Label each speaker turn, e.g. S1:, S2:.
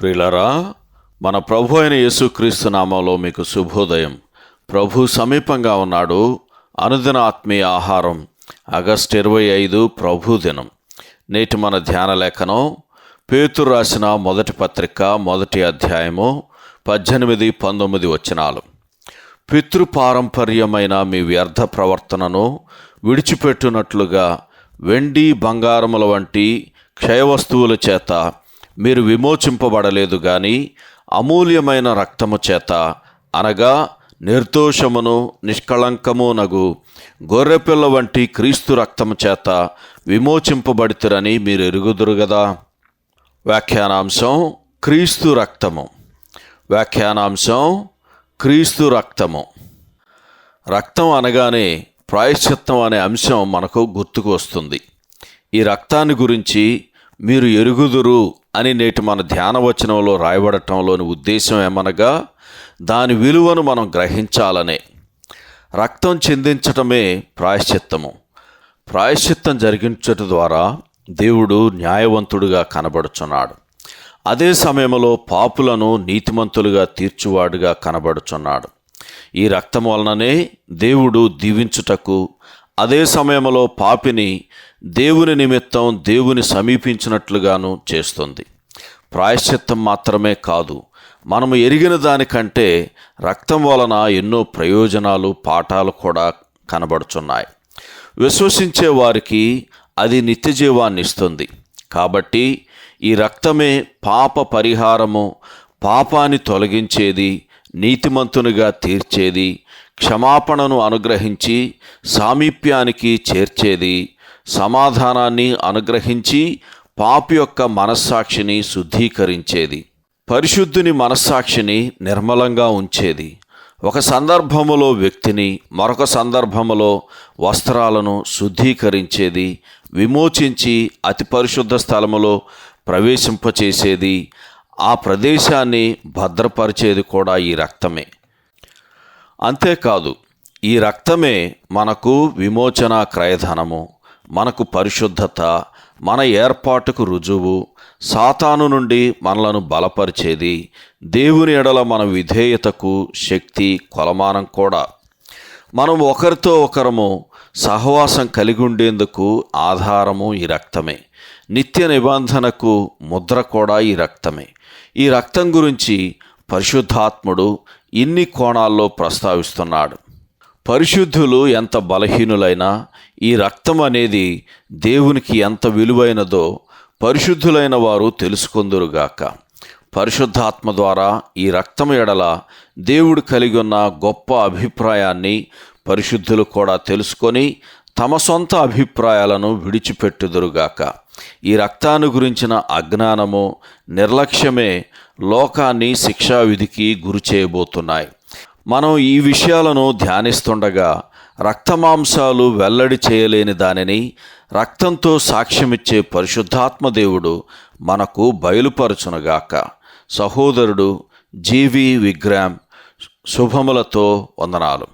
S1: ప్రియులరా మన ప్రభు అయిన యేసుక్రీస్తు నామంలో మీకు శుభోదయం. ప్రభు సమీపంగా ఉన్నాడు. అనుదిన ఆత్మీయ ఆహారం ఆగస్ట్ ఇరవై ఐదు ప్రభు దినం. నేటి మన ధ్యాన లేఖనం పేతురు రాసిన మొదటి పత్రిక మొదటి అధ్యాయము పద్దెనిమిది పంతొమ్మిది వచనాలు. పితృపారంపర్యమైన మీ వ్యర్థ ప్రవర్తనను విడిచిపెట్టునట్లుగా వెండి బంగారముల వంటి క్షయవస్తువుల చేత మీరు విమోచింపబడలేదు గాని అమూల్యమైన రక్తము చేత అనగా నిర్దోషమును నిష్కళంకమునగు గొర్రెపిల్ల వంటి క్రీస్తు రక్తము చేత విమోచింపబడితురని మీరు ఎరుగుదురు కదా వ్యాఖ్యానాంశం క్రీస్తు రక్తము. వ్యాఖ్యానాంశం క్రీస్తు రక్తము. రక్తం అనగానే ప్రాయశ్చిత్తం అనే అంశం మనకు గుర్తుకు వస్తుంది. ఈ రక్తాన్ని గురించి మీరు ఎరుగుదురు అని నేటి మన ధ్యాన వచనంలో రాయబడటంలోని ఉద్దేశం ఏమనగా దాని విలువను మనం గ్రహించాలనే. రక్తం చెందించటమే ప్రాయశ్చిత్తము. ప్రాయశ్చిత్తం జరిగించట ద్వారా దేవుడు న్యాయవంతుడుగా కనబడుచున్నాడు. అదే సమయంలో పాపులను నీతిమంతులుగా తీర్చువాడుగా కనబడుచున్నాడు. ఈ రక్తం వలననే దేవుడు దీవించుటకు అదే సమయంలో పాపిని దేవుని నిమిత్తం దేవుని సమీపించినట్లుగాను చేస్తుంది. ప్రాయశ్చిత్తం మాత్రమే కాదు మనము ఎరిగిన దానికంటే రక్తం వలన ఎన్నో ప్రయోజనాలు పాఠాలు కూడా కనబడుచున్నాయి. విశ్వసించే వారికి అది నిత్యజీవాన్ని ఇస్తుంది. కాబట్టి ఈ రక్తమే పాప పరిహారము పాపాన్ని తొలగించేది నీతిమంతునిగా తీర్చేది క్షమాపణను అనుగ్రహించి సామీప్యానికి చేర్చేది సమాధానాన్ని అనుగ్రహించి పాపి యొక్క మనస్సాక్షిని శుద్ధీకరించేది పరిశుద్ధుని మనస్సాక్షిని నిర్మలంగా ఉంచేది. ఒక సందర్భములో వ్యక్తిని మరొక సందర్భములో వస్త్రాలను శుద్ధీకరించేది విమోచించి అతి పరిశుద్ధ స్థలములో ప్రవేశింపచేసేది ఆ ప్రదేశాన్ని భద్రపరిచేది కూడా ఈ రక్తమే. అంతేకాదు ఈ రక్తమే మనకు విమోచన క్రయధనము మనకు పరిశుద్ధత మన ఏర్పాటుకు రుజువు సాతాను నుండి మనలను బలపరిచేది దేవుని ఎడల మన విధేయతకు శక్తి కొలమానం కూడా. మనం ఒకరితో ఒకరము సహవాసం కలిగి ఉండేందుకు ఆధారము ఈ రక్తమే. నిత్య నిబంధనకు ముద్ర కూడా ఈ రక్తమే. ఈ రక్తం గురించి పరిశుద్ధాత్ముడు ఇన్ని కోణాల్లో ప్రస్తావిస్తున్నాడు. పరిశుద్ధులు ఎంత బలహీనులైనా ఈ రక్తం అనేది దేవునికి ఎంత విలువైనదో పరిశుద్ధులైన వారు తెలుసుకుందురుగాక. పరిశుద్ధాత్మ ద్వారా ఈ రక్తం ఎడల దేవుడు కలిగి ఉన్న గొప్ప అభిప్రాయాన్ని పరిశుద్ధులు కూడా తెలుసుకొని తమ సొంత అభిప్రాయాలను విడిచిపెట్టుదురుగాక. ఈ రక్తాన్ని గురించిన అజ్ఞానము నిర్లక్ష్యమే లోకాన్ని శిక్షావిధికి గురి చేయబోతున్నాయి మనం ఈ విషయాలను ధ్యానిస్తుండగా రక్తమాంసాలు వెల్లడి చేయలేని దానిని రక్తంతో సాక్ష్యమిచ్చే పరిశుద్ధాత్మ దేవుడు మనకు బయలుపరచునుగాక. సహోదరుడు జీవి విగ్రామ్ శుభములతో వందనాలు.